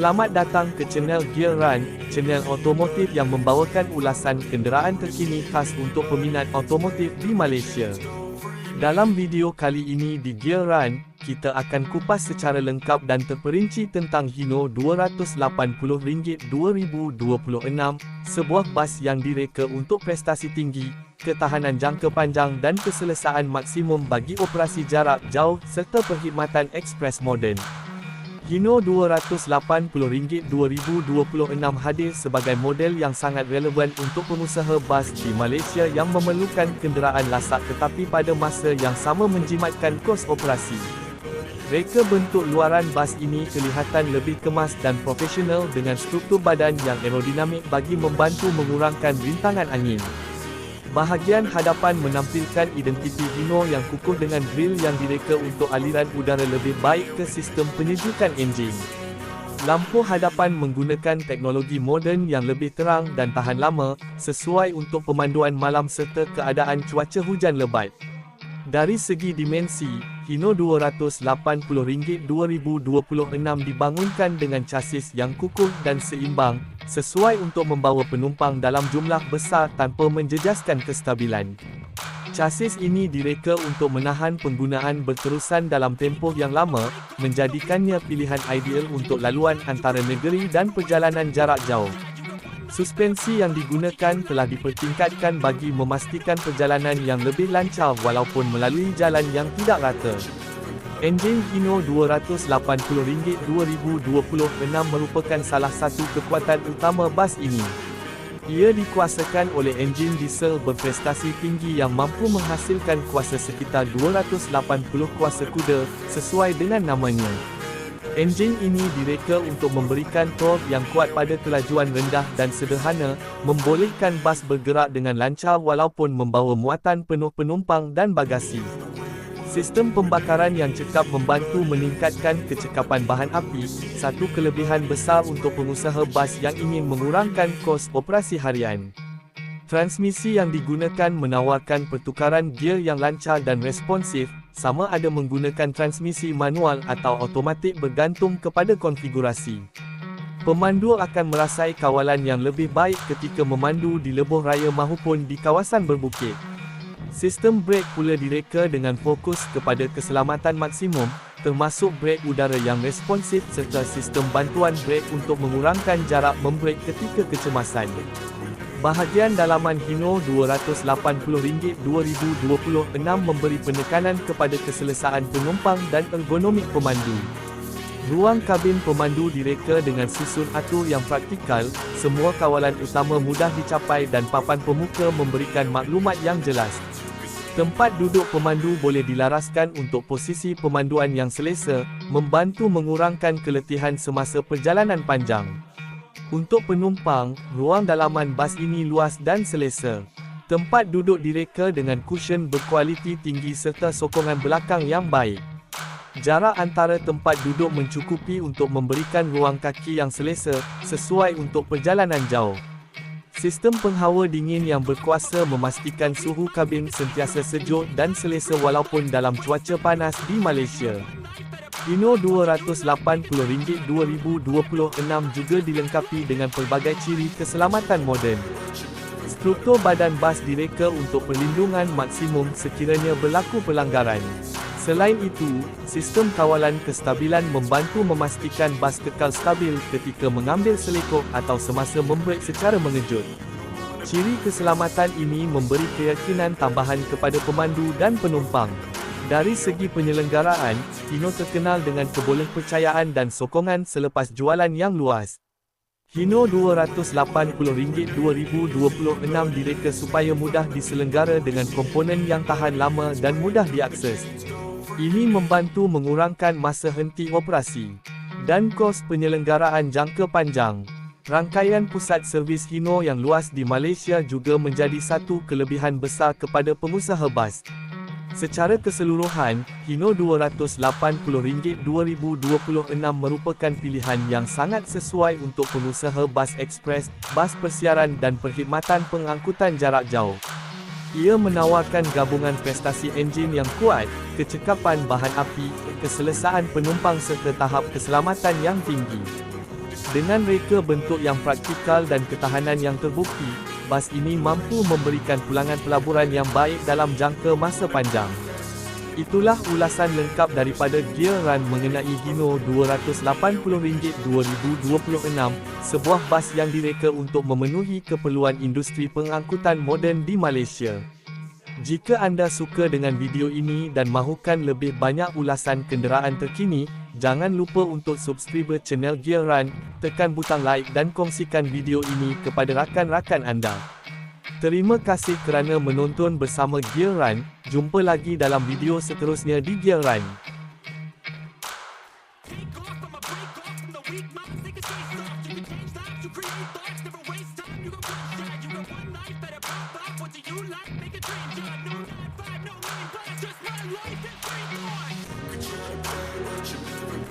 Selamat datang ke channel Gear Run, channel otomotif yang membawakan ulasan kenderaan terkini khas untuk peminat otomotif di Malaysia. Dalam video kali ini di Gear Run, kita akan kupas secara lengkap dan terperinci tentang Hino RM280 2026, sebuah bas yang direka untuk prestasi tinggi, ketahanan jangka panjang dan keselesaan maksimum bagi operasi jarak jauh serta perkhidmatan ekspres moden. Hino RM280 2026 hadir sebagai model yang sangat relevan untuk pengusaha bas di Malaysia yang memerlukan kenderaan lasak tetapi pada masa yang sama menjimatkan kos operasi. Reka bentuk luaran bas ini kelihatan lebih kemas dan profesional dengan struktur badan yang aerodinamik bagi membantu mengurangkan rintangan angin. Bahagian hadapan menampilkan identiti Hino yang kukuh dengan grill yang direka untuk aliran udara lebih baik ke sistem penyejukan enjin. Lampu hadapan menggunakan teknologi moden yang lebih terang dan tahan lama, sesuai untuk pemanduan malam serta keadaan cuaca hujan lebat. Dari segi dimensi, Hino RM280 2026 dibangunkan dengan chassis yang kukuh dan seimbang, sesuai untuk membawa penumpang dalam jumlah besar tanpa menjejaskan kestabilan. Chassis ini direka untuk menahan penggunaan berterusan dalam tempoh yang lama, menjadikannya pilihan ideal untuk laluan antara negeri dan perjalanan jarak jauh. Suspensi yang digunakan telah dipertingkatkan bagi memastikan perjalanan yang lebih lancar walaupun melalui jalan yang tidak rata. Enjin Hino RM280 2026 merupakan salah satu kekuatan utama bas ini. Ia dikuasakan oleh enjin diesel berprestasi tinggi yang mampu menghasilkan kuasa sekitar 280 kuasa kuda, sesuai dengan namanya. Enjin ini direka untuk memberikan torque yang kuat pada kelajuan rendah dan sederhana, membolehkan bas bergerak dengan lancar walaupun membawa muatan penuh penumpang dan bagasi. Sistem pembakaran yang cekap membantu meningkatkan kecekapan bahan api, satu kelebihan besar untuk pengusaha bas yang ingin mengurangkan kos operasi harian. Transmisi yang digunakan menawarkan pertukaran gear yang lancar dan responsif, sama ada menggunakan transmisi manual atau automatik bergantung kepada konfigurasi. Pemandu akan merasai kawalan yang lebih baik ketika memandu di lebuh raya mahupun di kawasan berbukit. Sistem brek pula direka dengan fokus kepada keselamatan maksimum, termasuk brek udara yang responsif serta sistem bantuan brek untuk mengurangkan jarak membrek ketika kecemasan. Bahagian dalaman Hino RM280 2026 memberi penekanan kepada keselesaan penumpang dan ergonomik pemandu. Ruang kabin pemandu direka dengan susun atur yang praktikal, semua kawalan utama mudah dicapai dan papan pemuka memberikan maklumat yang jelas. Tempat duduk pemandu boleh dilaraskan untuk posisi pemanduan yang selesa, membantu mengurangkan keletihan semasa perjalanan panjang. Untuk penumpang, ruang dalaman bas ini luas dan selesa. Tempat duduk direka dengan cushion berkualiti tinggi serta sokongan belakang yang baik. Jarak antara tempat duduk mencukupi untuk memberikan ruang kaki yang selesa, sesuai untuk perjalanan jauh. Sistem penghawa dingin yang berkuasa memastikan suhu kabin sentiasa sejuk dan selesa walaupun dalam cuaca panas di Malaysia. Hino RM280 2026 juga dilengkapi dengan pelbagai ciri keselamatan moden. Struktur badan bas direka untuk perlindungan maksimum sekiranya berlaku pelanggaran. Selain itu, sistem kawalan kestabilan membantu memastikan bas kekal stabil ketika mengambil selekop atau semasa membrek secara mengejut. Ciri keselamatan ini memberi keyakinan tambahan kepada pemandu dan penumpang. Dari segi penyelenggaraan, Hino terkenal dengan kebolehpercayaan dan sokongan selepas jualan yang luas. Hino RM280 2026 direka supaya mudah diselenggara dengan komponen yang tahan lama dan mudah diakses. Ini membantu mengurangkan masa henti operasi dan kos penyelenggaraan jangka panjang. Rangkaian pusat servis Hino yang luas di Malaysia juga menjadi satu kelebihan besar kepada pengusaha bas. Secara keseluruhan, Hino RM280 2026 merupakan pilihan yang sangat sesuai untuk pengusaha bas ekspres, bas persiaran dan perkhidmatan pengangkutan jarak jauh. Ia menawarkan gabungan prestasi enjin yang kuat, kecekapan bahan api, keselesaan penumpang serta tahap keselamatan yang tinggi. Dengan reka bentuk yang praktikal dan ketahanan yang terbukti, bas ini mampu memberikan pulangan pelaburan yang baik dalam jangka masa panjang. Itulah ulasan lengkap daripada Gear Run mengenai Hino RM280 2026, sebuah bas yang direka untuk memenuhi keperluan industri pengangkutan moden di Malaysia. Jika anda suka dengan video ini dan mahukan lebih banyak ulasan kenderaan terkini, jangan lupa untuk subscribe channel Gear Run, tekan butang like dan kongsikan video ini kepada rakan-rakan anda. Terima kasih kerana menonton bersama Gear Run, jumpa lagi dalam video seterusnya di Gear Run. Can. You can change lives, you create thoughts, never waste time. You shot, you got one life, better Do you like making dreams? You're no 9-5, no 9-5. just my life and three boy. Could you play what you